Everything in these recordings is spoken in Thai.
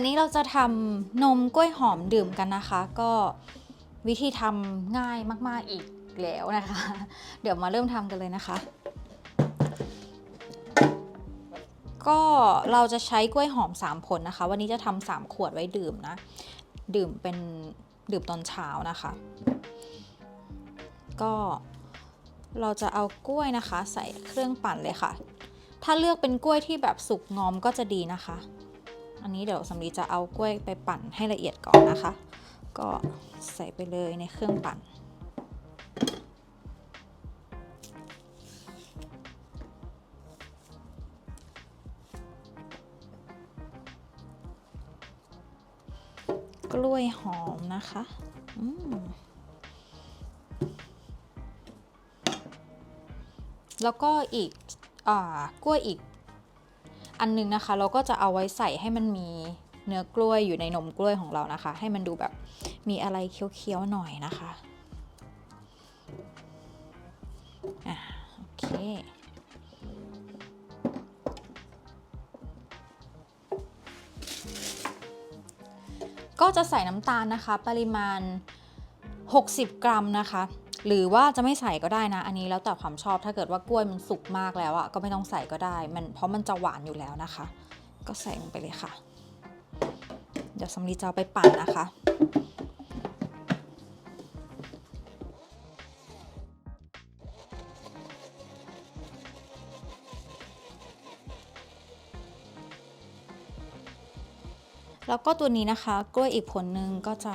วันนี้เราจะทำนมกล้วยหอมดื่มกันนะคะ ก็วิธีทำง่ายมากๆอีกแล้วนะคะ เดี๋ยวมาเริ่มทำกันเลยนะคะ ก็เราจะใช้กล้วยหอม 3 ผลนะคะ วันนี้จะทำ3ขวดไว้ดื่มนะ ดื่มเป็นดื่มตอนเช้านะคะ ก็เราจะเอากล้วยนะคะ ใส่เครื่องปั่นเลยค่ะ ถ้าเลือกเป็นกล้วยที่แบบสุกงอมก็จะดีนะคะ อันนี้เดี๋ยวสำลีจะเอากล้วยไปปั่นให้ละเอียดก่อนนะคะ ก็ใส่ไปเลยในเครื่องปั่น กล้วยหอมนะคะอืมแล้วก็อีกอ่ากล้วยอีก อันนึงนะคะ เราก็จะเอาไว้ใส่ให้มันมีเนื้อกล้วยอยู่ในนมกล้วยของเรานะคะ ให้มันดูแบบมีอะไรเคี้ยวๆหน่อยนะคะอะโอเคก็จะใส่น้ำตาลนะคะ ปริมาณ 60 กรัมนะคะ หรือว่าจะไม่ใส่ก็ได้นะ อันนี้แล้วแต่ความชอบถ้าเกิดว่ากล้วยมันสุกมากแล้วอะก็ไม่ต้องใส่ก็ได้มันเพราะมันจะหวานอยู่แล้วนะคะ ก็ใส่ลงไปเลยค่ะ เดี๋ยวสำลีจะเอาไปปั่นนะคะแล้วก็ตัวนี้นะคะ กล้วยอีกผลหนึ่งก็จะ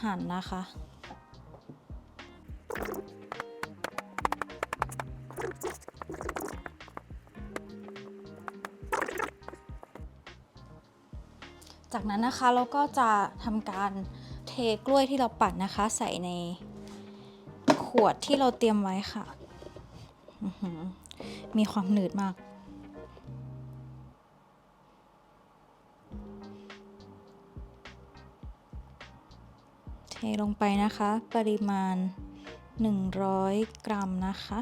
หั่นนะคะ จากนั้นนะคะเราก็จะทำการเทกล้วยที่เราปั่นนะคะ ใส่ในขวดที่เราเตรียมไว้ค่ะ มีความหนืดมาก เทลงไปนะคะ ปริมาณ 100 กรัมนะคะ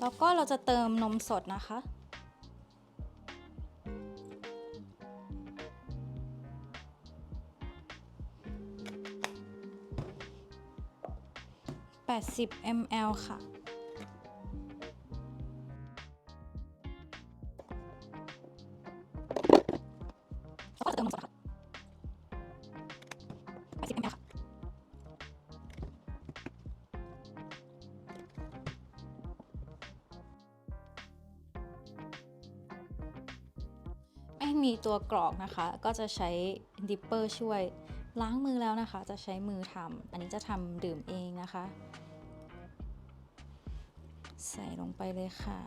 แล้วก็เราจะเติมนมสดนะคะ 80 ml ค่ะแล้วก็เติมนมสดค่ะ มีตัวกรอกนะคะ ก็จะใช้ดิปเปอร์ช่วยล้างมือแล้วนะคะ จะใช้มือทำอันนี้จะทำดื่มเองนะคะ ใส่ลงไปเลยค่ะ